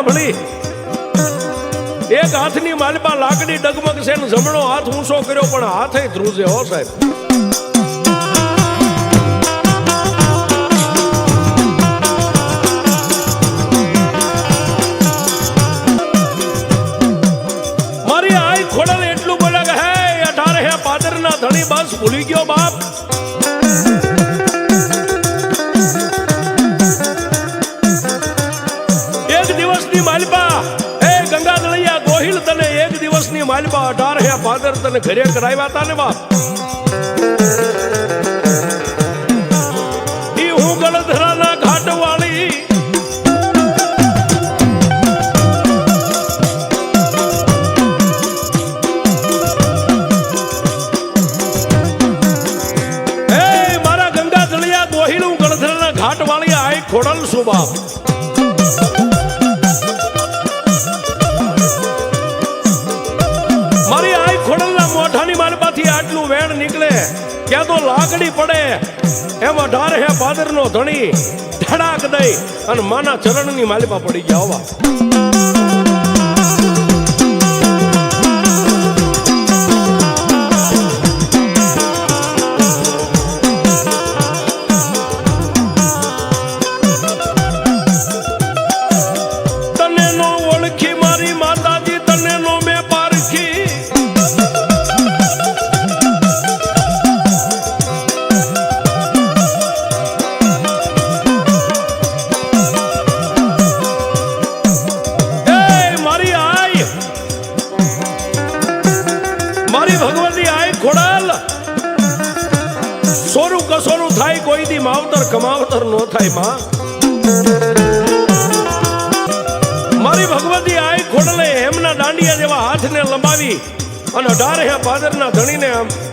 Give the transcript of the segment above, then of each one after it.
સાંભળી. એક હાથની માલપા લાકડી ડગમગ છે ને જમણો હાથ ઊંચો કર્યો પણ હાથે ધ્રુજે, હો સાહેબ. ગોહિલ તને એક દિવસની માલપા અઢાર હે ફાધર તને ઘરે કરાવ્યા હતા ને બાપ? મોઢાની આટલું વેણ નીકળે, ક્યાં તો લાકડી પડે. એમ અઢાર હે પાદરનો ધણી, ધડાક દઈ અને માના ચરણની માલિપા પડી ગયા હોવા.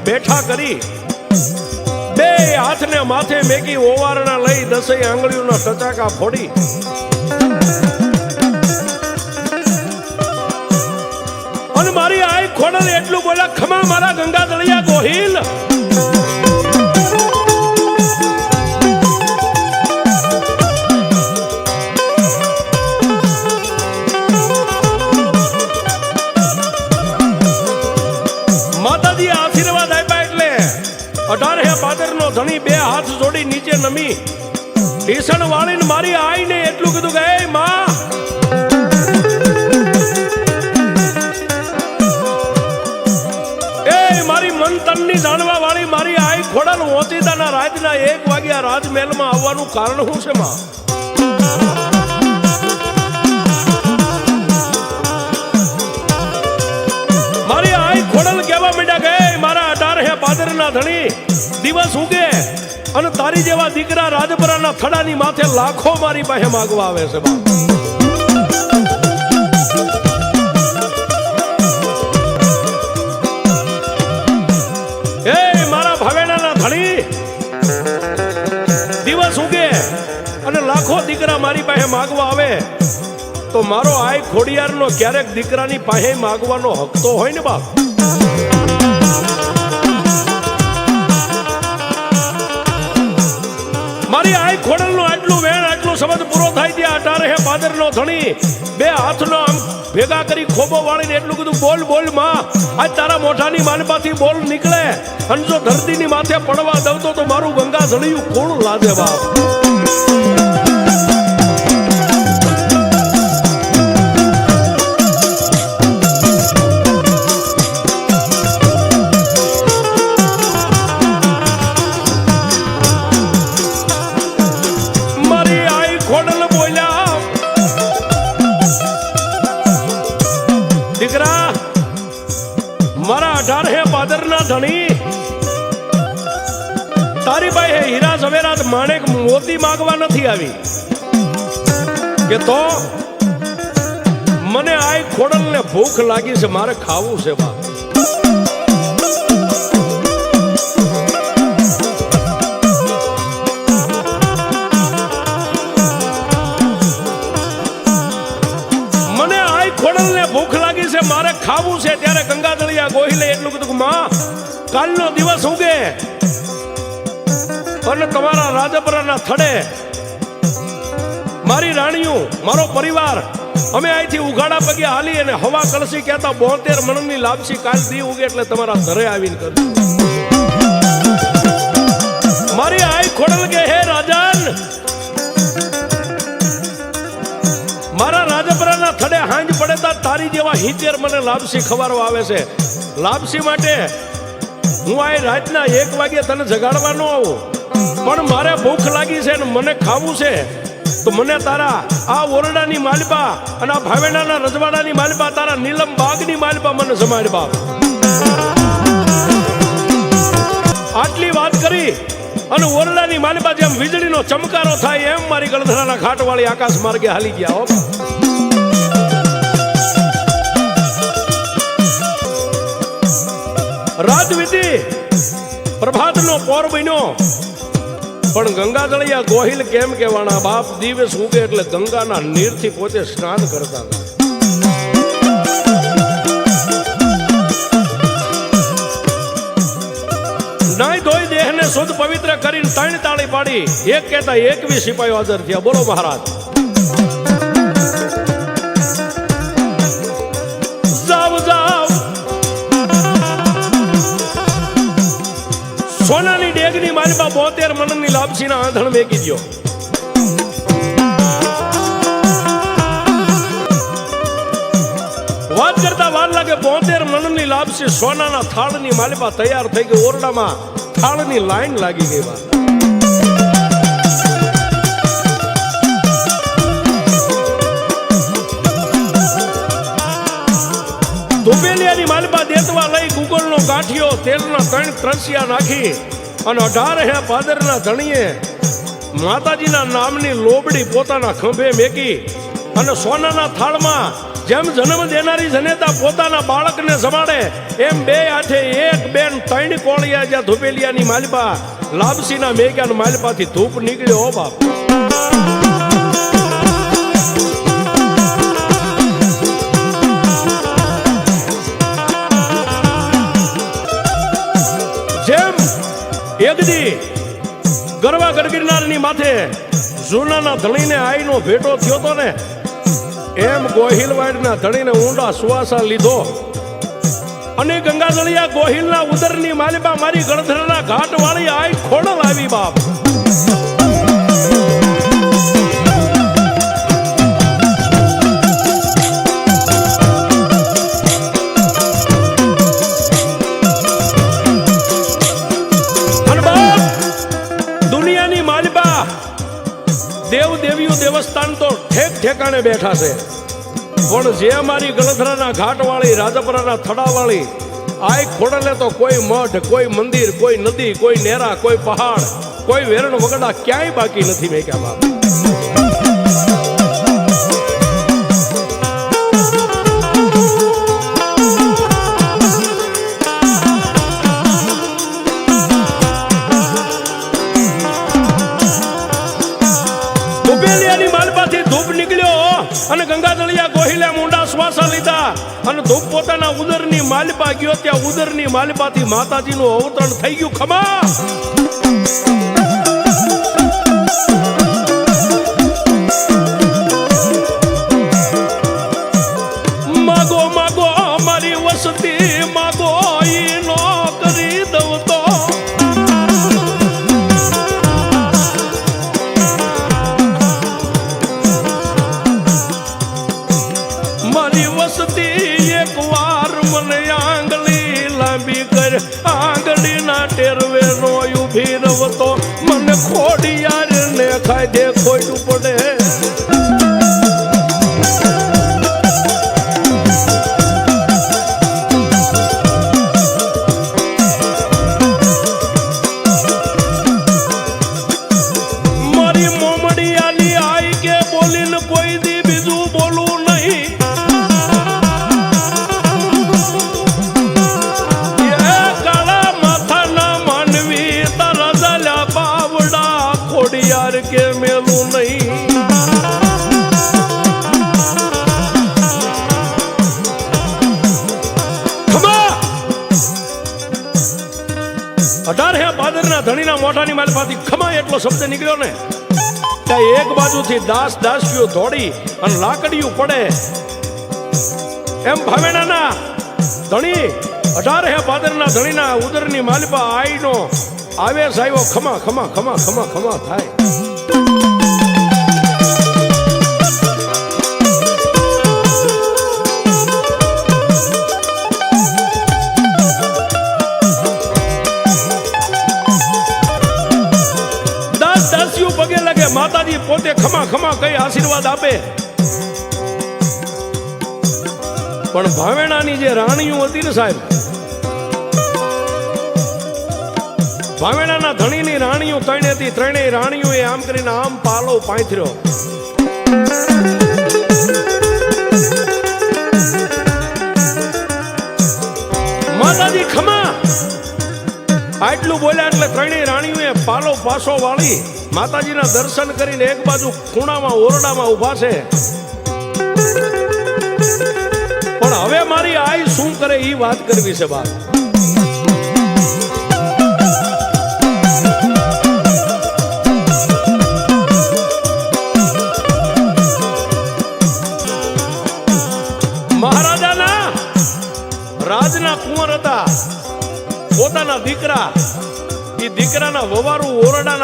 બેઠા કરી બે હાથને માથે મેગી ઓવારણા લઈ દસેય આંગળીઓના ટચાકા ફોડી. અને મારી આઈ ખોડલ એટલું બોલ્યા, ખમા મારા ગંગા દળિયા ગોહિલ. અઢાર નો ધણી બે હાથ જોડી નીચે નમી. ઢીસણ વાળીને મારી આઈને એટલું કીધું કે, "એ માં! એ મારી મન તનની જાણવા વાળી મારી આઈ ખોડલ ઓચિતાના રાજના એક વાગ્યા રાજમહેલમાં આવવાનું કારણ શું છે, માં? મારી આઈ ખોડલ કહેવા માંડ્યા કે મારા અઢાર હે પાદરના ધણી. દિવસ ઉગે અને તારી જેવા દીકરા રાજપરાના થડાની માથે લાખો મારી પાસે માગવા આવે છે બાપ. મારા ભાવેડાના ધણી, દિવસ ઉગે અને લાખો દીકરા મારી પાસે માગવા આવે, તો મારો આય ખોડિયારનો ક્યારેક દીકરાની પાસે માગવાનો હક તો હોય ને બાપ? મારી આય ખોડલનો આટલું વેણ, આટલું શબ્દ પૂરો થાય ત્યાં અઢારે હે પાદરનો ધણી. બે હાથનો આમ ભેગા કરી ખોબો વાળીને એટલું કીધું બોલ બોલમાં. આજ તારા મોઢાની માનપાથી બોલ નીકળે. અને જો ધરતીની માથે પડવા દઉં તો મારું ગંગા જળિયું કોણ લાદે બાપ? તારી હીરા ઝવેરાત માણેક મોતી માગવા નથી આવી. કે તો મને આઈ ખોડલ ને ભૂખ લાગી છે, મારે ખાવું છે, બા. મારે ખાવું છે, ત્યારે ગંગાદળિયા ગોહિલે એટલું કીધું માં, કાલનો દિવસ ઉગે. અને તમારા રાજપરાના થડે. મારી રાણીઓ, મારો પરિવાર, અમે અહીંથી ઉઘાડા પગે હાલી અને હવા કળસી કહેતા બોતેર મણની લાપસી કાલ દી ઉગે એટલે તમારા ઘરે આવીને કરજો. મારી આઈ ખોડલ કે, હે રાજાન! મારા રાજપરાના થડે હાંજ પડે તા તારી જેવા હિતેર મને લાપસી ખવારો આવે છે. લાપસી માટે હું આ રાતના એક વાગે તને જગાડવા ન આવું. પણ મારે ભૂખ લાગી છે ને મને ખાવું છે. તો મને તારા આ ઓરડાની માલિપા અને આ ભાવેડાના રજવાડાની માલિપા તારા નીલમ બાગની માલપા મને જમાડ બાપ આટલી વાત કરી અને ઓરડાની માલપા જેમ વીજળીનો ચમકારો થાય એમ મારી ગળધરાના ઘાટવાળી આકાશ માર્ગે હાલી ગયા, હો. રાત વીતી પ્રભાતનો પોર બન્યો. પણ ગંગા દળિયા ગોહિલ કેમ કહેવાના? બાપ દિવસ ઉગે એટલે ગંગાના નીરથી પોતે સ્નાન કરતા હતા. નાઈ ધોઈ દેહને શુદ્ધ પવિત્ર કરીને ત્રણ તાળી પાડી. એક કહેતા એકવી સિપાહીઓ હાજર થયા. બોલો મહારાજ. સોનાની માલમાં બોતેર મનની લાપસીના આંધણ મેકી ગયો વાત કરતા વાર લાગે બોતેર મનની લાપસી સોનાના થાળની માલિપા તૈયાર થઈ ગઈ ઓરડામાં થાળની લાઈન લાગી ગઈ વાત. દુબેલિયાની માલપા દેતવા લઈ ગુગલનો ગાંઠિયો તેલના ત્રણ ત્રસિયા નાખી અને અઢાર હે પાદરના ધણીએ માતાજીના નામની લોબડી પોતાના ખંભે મેકી અને સોનાના થાળમાં જેમ જન્મ દેનારી જનેતા પોતાના બાળકને જમાડે એમ બે હાથે એક બેન ત્રણ કોળિયા જ્યાં ધુબેલિયાની માલપા, લાપસીના મેગ્યા માલપાથી ધૂપ નીકળ્યો બાપ. એકદી ગરવા ગરગીરનારની માથે જૂનાના ધણીને આઈનો ભેટો થયો તો ને એમ ગોહિલવાડના ધણીને ઊંડા સુવાસા લીધો. અને ગંગાજળિયા ગોહિલના ઉદરની માલિબા મારી ગણધરના ઘાટ વાળી આઈ ખોડલ આવી બાપ. દેવ દેવીઓ દેવસ્થાન તો ઠેક ઠેકાણે બેઠા છે. પણ જે અમારી ગલધરાના ઘાટવાળી, રાજપરાના થડાવાળી, આય ખોડલે તો કોઈ મઠ કોઈ મંદિર, કોઈ નદી, કોઈ નેરા, કોઈ પહાડ, કોઈ વેરણ વગડા ક્યાંય બાકી નથી મેં ક્યાં બાપ. ધુબેલિયાની માલપાથી ધૂપ નીકળ્યો અને ગંગાધળિયા ગોહિલે મુંડા શ્વાસા લીધા અને ધૂપ પોતાના ઉદરની માલપા ગયો ત્યાં ઉદરની માલપાથી માતાજીનું અવતરણ થઈ ગયું. ખમા! માગો માગો મારી વસતી રવતો મને ખોડિયાર શબ્દ નીકળ્યો ને? ત્યાં એક બાજુથી દાસ દાસીઓ દોડી અને લાકડીયું પડે. એમ ભાવેણાના ધણી અઢાર હે ભાદરના ધણીના ઉદરની માલિપા આઈનો આવેશ આવ્યો, ખમા ખમા ખમા ખમા ખમા થાય. માતાજી પોતે ખમા ખમા કઈ આશીર્વાદ આપે? પણ ભાવેણાની જે રાણીઓ હતી ને સાહેબ, ભાવેણાના ધણીની રાણીઓ ત્રણે હતી, ત્રણેય રાણીઓએ આમ કરીને આમ પાલો પાંથર્યો. માતાજી ખમા! આટલું બોલ્યા એટલે ત્રણેય રાણીઓએ પાલો પાસો વાળી. માતાજીના દર્શન કરીને એક બાજુ ખૂણામાં, ઓરડામાં ઊભા છે. પણ હવે મારી આઈ શું કરે એ વાત કરવી છે બાપ.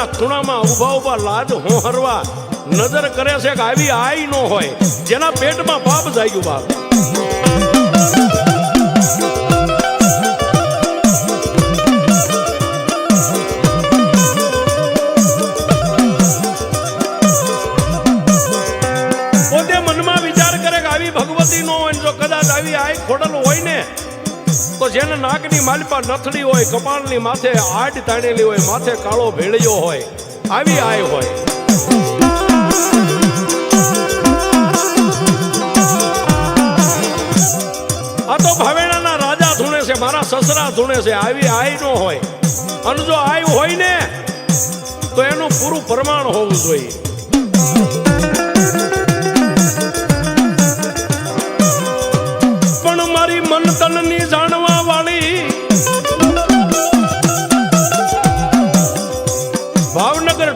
ઓરડાના ખૂણામાં ઊભા ઊભા લાજ હોહરવા નજર કરે છે કે આવી આઈ ન હોય. જેના પેટમાં પાપ જાગ્યું બાપ. પોતે મનમાં વિચાર કરે કે આવી ભગવતી નો હોય જો કદાચ આવી આઈ ખોડલ હોય ને તો જેને નાકની માલપા નથડી હોય, કપાળની માથે આડ તાણેલી હોય, માથે કાળો ભેળિયો હોય, આવી આય હોય. આ તો ભાવેણાના રાજા ધૂણે છે, મારા સસરા ધૂણે છે, આવી આય નો હોય. અને જો આય હોય ને, તો એનું પૂરું પ્રમાણ હોવું જોઈએ. પણ મારી મન તનની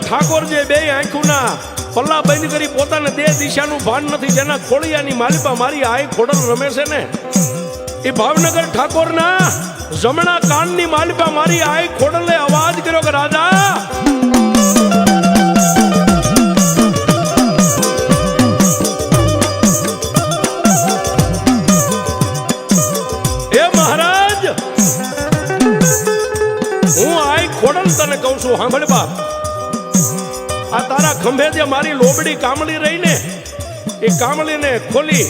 ઠાકોર જે બે આંખોના પલ્લા બંધ કરી પોતાને દેહ દિશાનું ભાન નથી, જેના ખોળિયાની માલિપા મારી આય ખોડલ રમે છે ને. એ ભાવનગર ઠાકોરના જમણા કાનની માલિપા મારી આય ખોડલે અવાજ કર્યો કે, રાજા ખંભે જે મારી લોબડી કામળી રહી ને એ કામળીને ખોલી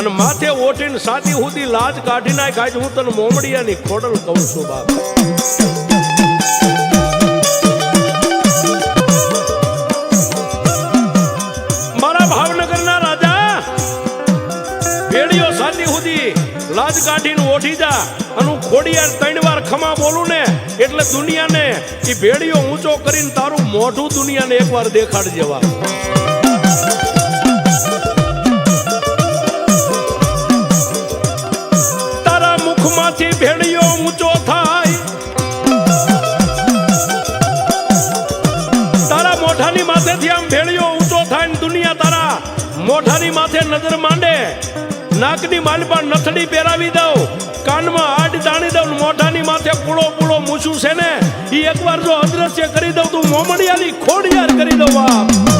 અને માથે ઓઠીને સાદી હુદી લાજ કાઢી નાખ. આજ હું તને મોમડિયાની ખોડલ કહું છું બાપ. મારા ભાવનગરના રાજા સાદી હુદી લાજ કાઢીને ઓઠી જા અને હું ખોડિયાર ત્રણ વાર ખમા બોલું ને એટલે દુનિયાને એ ભેડિયો ઊંચો કરીને તારું મોઢું દુનિયાને એકવાર દેખાડ જેવા તારા મુખમાંથી ભેડિયો ઊંચો થાય. તારા મોઢાની માથેથી આમ ભેડિયો ઊંચો થાય દુનિયા તારા મોઢાની માથે નજર માંડે. નાકની માલપા નથડી પહેરાવી દઉં. કાનમાં આડ તાણી દઉં મોઢાની માથે પૂળો પૂળો મૂછું છે ને? એ એકવાર જો અદ્રશ્ય કરી દઉં તું મોમડિયાની ખોડિયાર કરી દઉં બાપ.